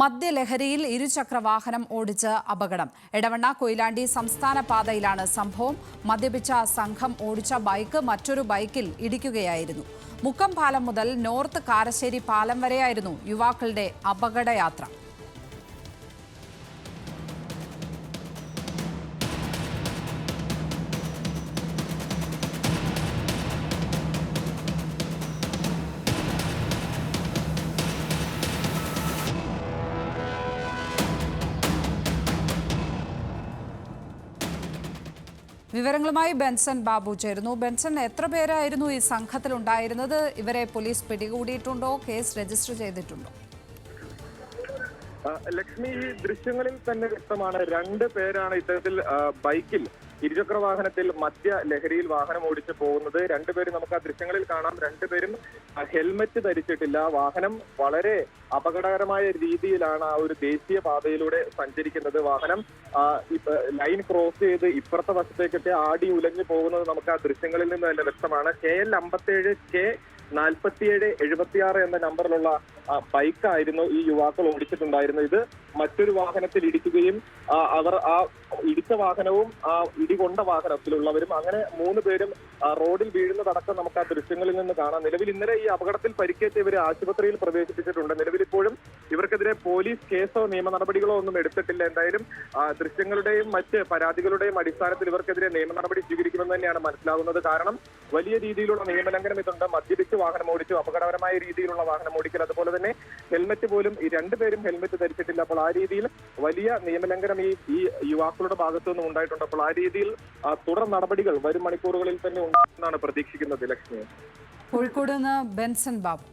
മദ്യലഹരിയിൽ ഇരുചക്ര വാഹനം ഓടിച്ച് അപകടം. എടവണ്ണ കൊയിലാണ്ടി സംസ്ഥാന പാതയിലാണ് സംഭവം. മദ്യപിച്ച സംഘം ഓടിച്ച ബൈക്ക് മറ്റൊരു ബൈക്കിൽ ഇടിക്കുകയായിരുന്നു. മുക്കം പാലം മുതൽ നോർത്ത് കാരശ്ശേരി പാലം വരെയായിരുന്നു യുവാക്കളുടെ അപകടയാത്ര. വിവരങ്ങളുമായി ബെൻസൺ ബാബു ചേരുന്നു. ബെൻസൺ എത്ര പേരായിരുന്നു ഈ സംഘത്തിൽ ഉണ്ടായിരുന്നത് ഇവരെ പോലീസ് പിടികൂടിയിട്ടുണ്ടോ? കേസ് രജിസ്റ്റർ ചെയ്തിട്ടുണ്ടോ? ലക്ഷ്മി ഈ ദൃശ്യങ്ങളിൽ തന്നെ വ്യക്തമാണ്. രണ്ട് പേരാണ് ഇത്തരത്തിൽ ബൈക്കിൽ ഇരുചക്ര വാഹനത്തിൽ മദ്യ ലഹരിയിൽ വാഹനം ഓടിച്ചു പോകുന്നത് രണ്ടുപേരും നമുക്ക് ആ ദൃശ്യങ്ങളിൽ കാണാം. രണ്ടുപേരും ഹെൽമറ്റ് ധരിച്ചിട്ടില്ല. വാഹനം വളരെ അപകടകരമായ രീതിയിലാണ് ആ ഒരു ദേശീയ പാതയിലൂടെ സഞ്ചരിക്കുന്നത്. വാഹനം ലൈൻ ക്രോസ് ചെയ്ത് ഇപ്പുറത്തെ വശത്തേക്കൊക്കെ ആടി ഉലഞ്ഞു പോകുന്നത് നമുക്ക് ആ ദൃശ്യങ്ങളിൽ നിന്ന് തന്നെ വ്യക്തമാണ്. കെ എൽ അമ്പത്തേഴ് കെ നാൽപ്പത്തിയേഴ് എഴുപത്തിയാറ് എന്ന നമ്പറിലുള്ള ബൈക്കായിരുന്നു ഈ യുവാക്കൾ ഓടിച്ചിട്ടുണ്ടായിരുന്നത്. ഇത് മറ്റൊരു വാഹനത്തിൽ ഇടിക്കുകയും അവർ ആ ഇടിച്ച വാഹനവും ആ ഇടികൊണ്ട വാഹനത്തിലുള്ളവരും അങ്ങനെ മൂന്ന് പേരും റോഡിൽ വീഴുന്നതടക്കം നമുക്ക് ആ ദൃശ്യങ്ങളിൽ നിന്ന് കാണാം. നിലവിൽ ഇന്നലെ ഈ അപകടത്തിൽ പരിക്കേറ്റ ഇവരെ ആശുപത്രിയിൽ പ്രവേശിപ്പിച്ചിട്ടുണ്ട്. നിലവിൽ ഇപ്പോഴും ഇവർക്കെതിരെ പോലീസ് കേസോ നിയമ നടപടികളോ ഒന്നും എടുത്തിട്ടില്ല. എന്തായാലും ദൃശ്യങ്ങളുടെയും മറ്റ് പരാതികളുടെയും അടിസ്ഥാനത്തിൽ ഇവർക്കെതിരെ നിയമ നടപടി സ്വീകരിക്കുമെന്ന് തന്നെയാണ് മനസ്സിലാകുന്നത് കാരണം വലിയ രീതിയിലുള്ള നിയമലംഘനം ഇതുണ്ട്. മദ്യപിച്ച് വാഹനം ഓടിച്ചു. അപകടകരമായ രീതിയിലുള്ള വാഹനം ഓടിക്കൽ. അതുപോലെ തന്നെ ഹെൽമറ്റ് പോലും ഈ രണ്ടുപേരും ഹെൽമറ്റ് ധരിച്ചിട്ടില്ല. അപ്പോൾ ആ രീതിയിൽ വലിയ നിയമലംഘനം ഈ ഈ യുവാക്കളുടെ ഭാഗത്തു നിന്നും ഉണ്ടായിട്ടുണ്ട്. അപ്പോൾ ആ രീതിയിൽ തുടർ നടപടികൾ വരും മണിക്കൂറുകളിൽ തന്നെ ഉണ്ടാകുമെന്നാണ് പ്രതീക്ഷിക്കുന്നത് ലക്ഷ്മി. കോഴിക്കോട് നിന്ന് ബെൻസൺ ബാബു.